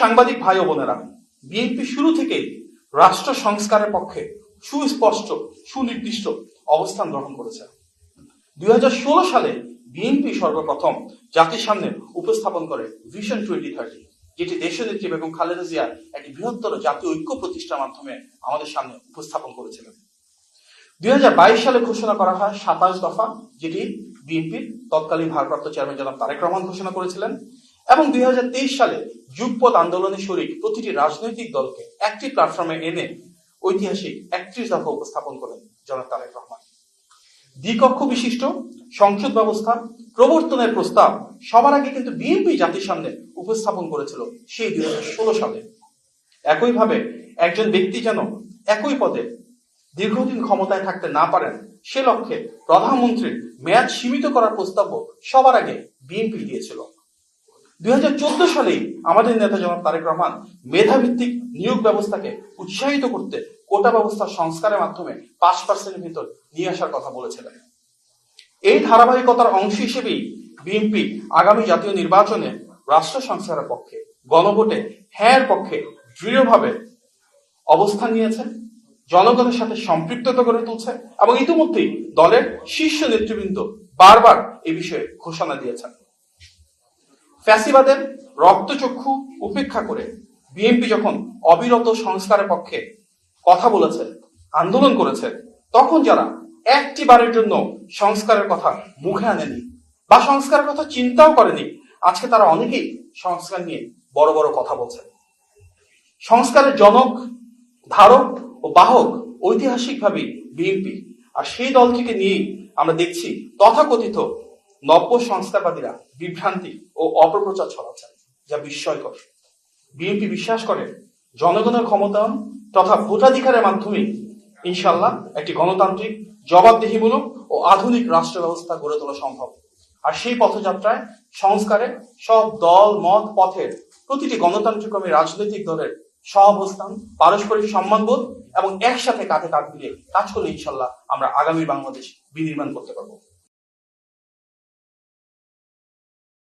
সাংবাদিক ভাই ও বোনেরা, বিএনপি শুরু থেকেই রাষ্ট্র সংস্কারের পক্ষে সুস্পষ্ট, সুনির্দিষ্ট অবস্থান গ্রহণ করেছে। দুই হাজার ষোল সালে বিএনপি সর্বপ্রথম জাতির সামনে উপস্থাপন করে ভিশন টোয়েন্টি থার্টি যেটি দেশনেত্রী বেগম খালেদা জিয়া একটি বৃহত্তর জাতীয় ঐক্য প্রতিষ্ঠার মাধ্যমে আমাদের সামনে উপস্থাপন করেছিলেন। দুই হাজার বাইশ সালে ঘোষণা করা হয় সাতাশ দফা, যেটি বিএনপির তৎকালীন ভারপ্রাপ্ত চেয়ারম্যান জনাব তারেক রহমান ঘোষণা করেছিলেন। এবং দুই হাজার তেইশ সালে যুগপথ আন্দোলনে শরিক প্রতিটি রাজনৈতিক দলকে একটি প্ল্যাটফর্মে এনে ঐতিহাসিক একত্রিশ দফা উপস্থাপন করেন জনাব তারেক রহমান। দ্বিকক্ষ বিশিষ্ট, সংসদ ব্যবস্থা, প্রবর্তনের প্রস্তাব সবার আগে কিন্তু বিএনপি জাতির সামনে উপস্থাপন করেছিল সেই দুই হাজার ষোলো সালে। একইভাবে একজন ব্যক্তি যেন একই পদে দীর্ঘদিন ক্ষমতায় থাকতে না পারেন, সে লক্ষ্যে প্রধানমন্ত্রীর মেয়াদ সীমিত করার প্রস্তাব সবার আগে বিএনপি দিয়েছিল। দুই সালেই আমাদের নেতা জনাব তারেক রহমান মেধাভিত্তিক নিয়োগ ব্যবস্থাকে উৎসাহিত করতে কোটা ব্যবস্থার সংস্কারের মাধ্যমে পাঁচ পার্সেন্টের ভিতর নিয়ে আসার কথা বলেছিলেন। এই ধারাবাহিকতার অংশ হিসেবেই বিএনপি আগামী জাতীয় নির্বাচনে রাষ্ট্র সংস্কারের পক্ষে, গণভোটে হ্যাঁ পক্ষে দৃঢ়ভাবে অবস্থান নিয়েছে, জনগণের সাথে সম্পৃক্ততা গড়ে তুলছে এবং ইতিমধ্যেই দলের শীর্ষ নেতৃবৃন্দ বারবার এ বিষয়ে ঘোষণা দিয়েছেন। ফ্যাসিবাদের রক্তচক্ষু উপেক্ষা করে বিএনপি যখন অবিরত সংস্কারের পক্ষে কথা বলেছে, আন্দোলন করেছে, তখন যারা একটি বারের জন্য সংস্কারের কথা মুখে আনেনি বা সংস্কারের কথা চিন্তাও করেনি, আজকে তারা অনেকেই সংস্কার নিয়ে বড় বড় কথা বলছে। সংস্কারের জনক, ধারক ও বাহক ঐতিহাসিকভাবে বিএনপি। আর সেই দল থেকে নিয়েই আমরা দেখছি তথাকথিত নব্য সংস্কারবাদীরা বিভ্রান্তি ও অপপ্রচার ছড়াচ্ছেন, যা বিস্ময়কর। বিএনপি বিশ্বাস করে জনগণের ক্ষমতায়ন তথা ভোটাধিকারের মাধ্যমে ইনশাল্লাহ একটি গণতান্ত্রিক জবাবদিহিমূলক ও আধুনিক রাষ্ট্র ব্যবস্থা গড়ে তোলা সম্ভব। আর সেই পথযাত্রায় সংস্কারে সব দল, মত, পথের প্রতিটি গণতান্ত্রিক রাজনৈতিক দলের সহাবস্থান পারস্পরিক সম্মানবোধ এবং একসাথে কাঁধে কাঁধ মিলিয়ে কাজ করলে ইনশাল্লাহ আমরা আগামী বাংলাদেশ বিনির্মাণ করতে পারব।